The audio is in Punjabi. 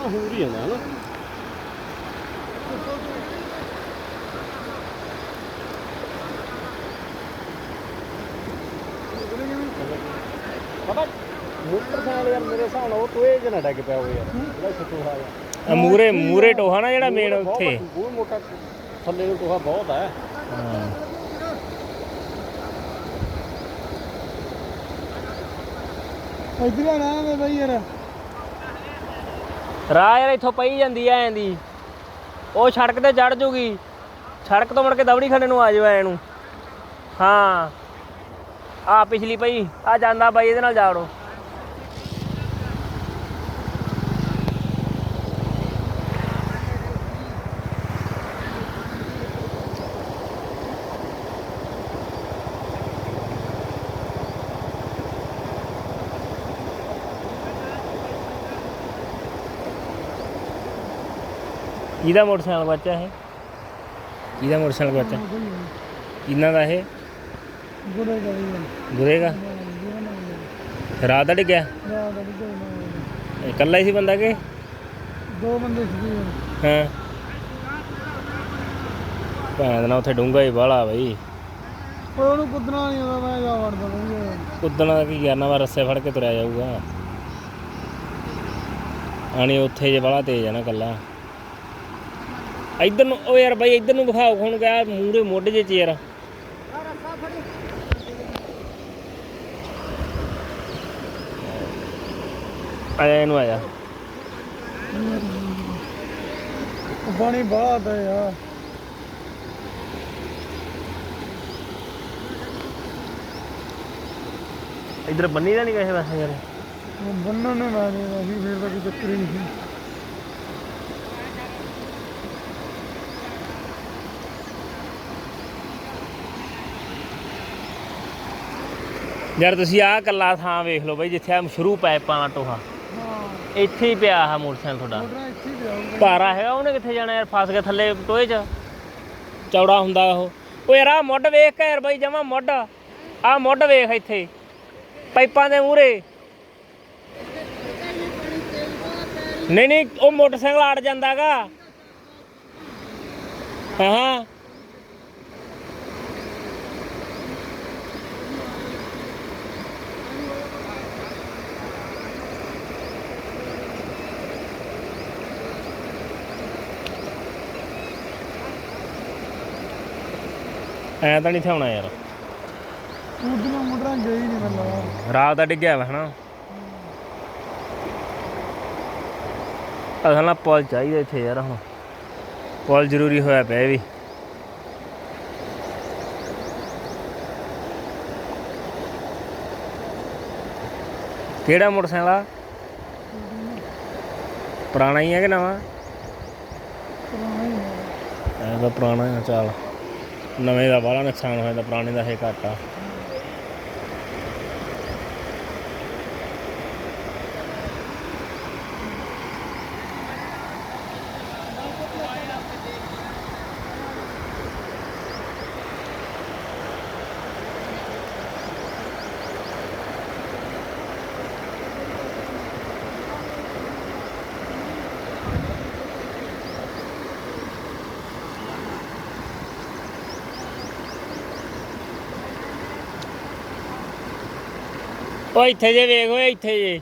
ਮਸ਼ਹੂਰ ਹੀ ਹੁੰਦਾ ਹਨਾ? ਪਤਾ ਮੋਟਰਸਾਈਕਲ ਯਾਰ ਮੇਰੇ ਹਿਸਾਬ ਨਾਲ ਉਹ ਟੋਏ ਜਿਹਾ ਨਾ ਡੱਗ ਪਿਆ ਯਾਰ। ਜਿਹੜਾ ਇੱਥੇ ਟੋਹਾ ਆ। ਆ ਮੂਰੇ ਮੂਰੇ ਟੋਹਾ ਨਾ ਜਿਹੜਾ ਮੇਨ ਉੱਥੇ। ਬਹੁਤ ਮੋਟਾ ਥੱਲੇ ਨੂੰ ਟੋਹਾ ਬਹੁਤ ਹੈ ਹਾਂ। ਇਧਰ ਨਾ ਮੈਂ ਬਈ ਯਾਰ। ਰਾਹ ਯਾਰ ਇੱਥੋਂ ਪਈ ਜਾਂਦੀ ਐ ਐਂ ਦੀ। ਉਹ ਸੜਕ ਤੇ ਚੜ ਜੂਗੀ। ਸੜਕ ਤੋਂ ਮੁੜ ਕੇ ਦਵੜੀ ਖੰਡੇ ਨੂੰ ਆ ਜਾਓ ਐ ਨੂੰ। ਹਾਂ। ਆ ਪਿਛਲੀ ਪਈ, ਆ ਜਾਂਦਾ ਬਾਈ, ਇਹਦੇ ਨਾਲ ਜਾੜੋ ਇਹਦਾ ਮੋਟਰਸਾਈਕਲ ਬੱਚਾ ਇਹ? ਇਹਦਾ ਮੋਟਰਸਾਈਕਲ ਬੱਚਾ? ਇਹਨਾਂ ਦਾ ਇਹ? ਗੁਰੇਗਾ। ਰਾਤ ਦਾ ਡਿੱਗਿਆ? ਇਕੱਲਾ ਹੀ ਸੀ ਬੰਦਾ ਕਿ? ਦੋ ਬੰਦੇ ਸੀ ਹਾਂ। ਭੈਣ ਨਾ ਉੱਥੇ ਡੂੰਗਾ ਹੀ ਬਾਹਲਾ ਬਈ। ਓਏ ਉਹਨੂੰ ਕੁੱਦਣਾ ਨਹੀਂ ਆਉਂਦਾ ਮੈਂ ਜਾ ਵੜਦਾ ਬਈ ਉਦਣ ਦਾ ਕੀ ਕਰਨਾ ਵਾ ਰੱਸੇ ਫੜ ਕੇ ਤੁਰਿਆ ਜਾਊਗਾ। ਆਣੀ ਉੱਥੇ ਜੇ ਬਾਹਲਾ ਤੇਜ਼ ਆ ਨਾ ਕੱਲਾ ਇੱਧਰ ਨੂੰ ਓ ਯਾਰ ਬਾਈ ਇੱਧਰ ਨੂੰ ਵਿਖਾਓ ਹੁਣ ਗਿਆ ਮੂਰੇ ਮੋਢੇ ਜੇ ਚ ਯਾਰ। ਆਇਆ ਇਹਨੂੰ ਆਇਆ। ਪਾਣੀ ਬਾਤ ਹੈ ਯਾਰ। ਇੱਧਰ ਬੰਨੀ ਦਾ ਨਹੀਂ ਕਿਸੇ ਵੈਸੇ ਯਾਰ। ਬੰਨਣ ਨੇ ਮਾਰੇ ਅਸੀਂ ਫੇਰ ਤਾਂ ਕੋਈ ਚੱਕਰ ਹੀ ਨਹੀਂ ਯਾਰ ਤੁਸੀਂ ਆਹ ਕੱਲਾ ਥਾਂ ਵੇਖ ਲਓ ਬਈ ਜਿੱਥੇ ਆ ਸ਼ੁਰੂ ਪਾਈਪਾਂ ਦਾ ਟੋਹਾ। ਹਾਂ। ਇੱਥੇ ਹੀ ਪਿਆ ਆ ਮੋਟਰਸਾਈਕਲ ਤੁਹਾਡਾ। ਮੋਟਰਾਂ ਇੱਥੇ ਭਾਰਾ ਹੈਗਾ ਉਹਨੇ ਕਿੱਥੇ ਜਾਣਾ ਯਾਰ? ਫਸ ਗਿਆ ਥੱਲੇ ਟੋਏ 'ਚ। ਚੌੜਾ ਹੁੰਦਾ ਉਹ। ਓ ਯਾਰ ਆ ਮੁੱਢ ਵੇਖ ਕੇ ਯਾਰ ਬਾਈ ਜਮਾ ਮੁੱਢ। ਆ ਮੁੱਢ ਵੇਖ ਇੱਥੇ। ਪਾਈਪਾਂ ਦੇ ਮੂਹਰੇ। ਨਹੀਂ ਨਹੀਂ ਉਹ ਮੋਟਰਸਾਈਕਲ ਆੜ ਜਾਂਦਾਗਾ। ਹਾਂ। ਐ ਤਾਂ ਨਹੀਂ ਥਾਉਣਾ ਯਾਰ। ਉਧਰੋਂ ਮੋਟਰਾਂ ਗਈ ਨਹੀਂ ਮੈਨੂੰ ਰਾਤ ਦਾ ਡਿੱਗਿਆ ਵਾ ਹਨਾ? ਅਸਲ ਨਾਲ ਪੁਲ ਚਾਹੀਦਾ ਇੱਥੇ ਯਾਰ ਹੁਣ। ਪੁਲ ਜ਼ਰੂਰੀ ਹੋਇਆ ਪਿਆ ਇਹ ਵੀ। ਕਿਹੜਾ ਮੋਟਰਸਾਈਕਲ ਆ? ਪੁਰਾਣਾ ਹੀ ਹੈ ਕਿ ਨਵਾਂ? ਇਹ ਤਾਂ ਪੁਰਾਣਾ ਹੈ ਚੱਲ। ਨਵੇਂ ਦਾ ਬਾਹਲਾ ਨੁਕਸਾਨ ਹੋਇਆ ਤਾਂ ਪੁਰਾਣੇ ਦਾ ਇਹ ਘੱਟ। ਉਹ ਇੱਥੇ ਜੇ ਵੇਖ ਓਏ ਇੱਥੇ ਜੇ।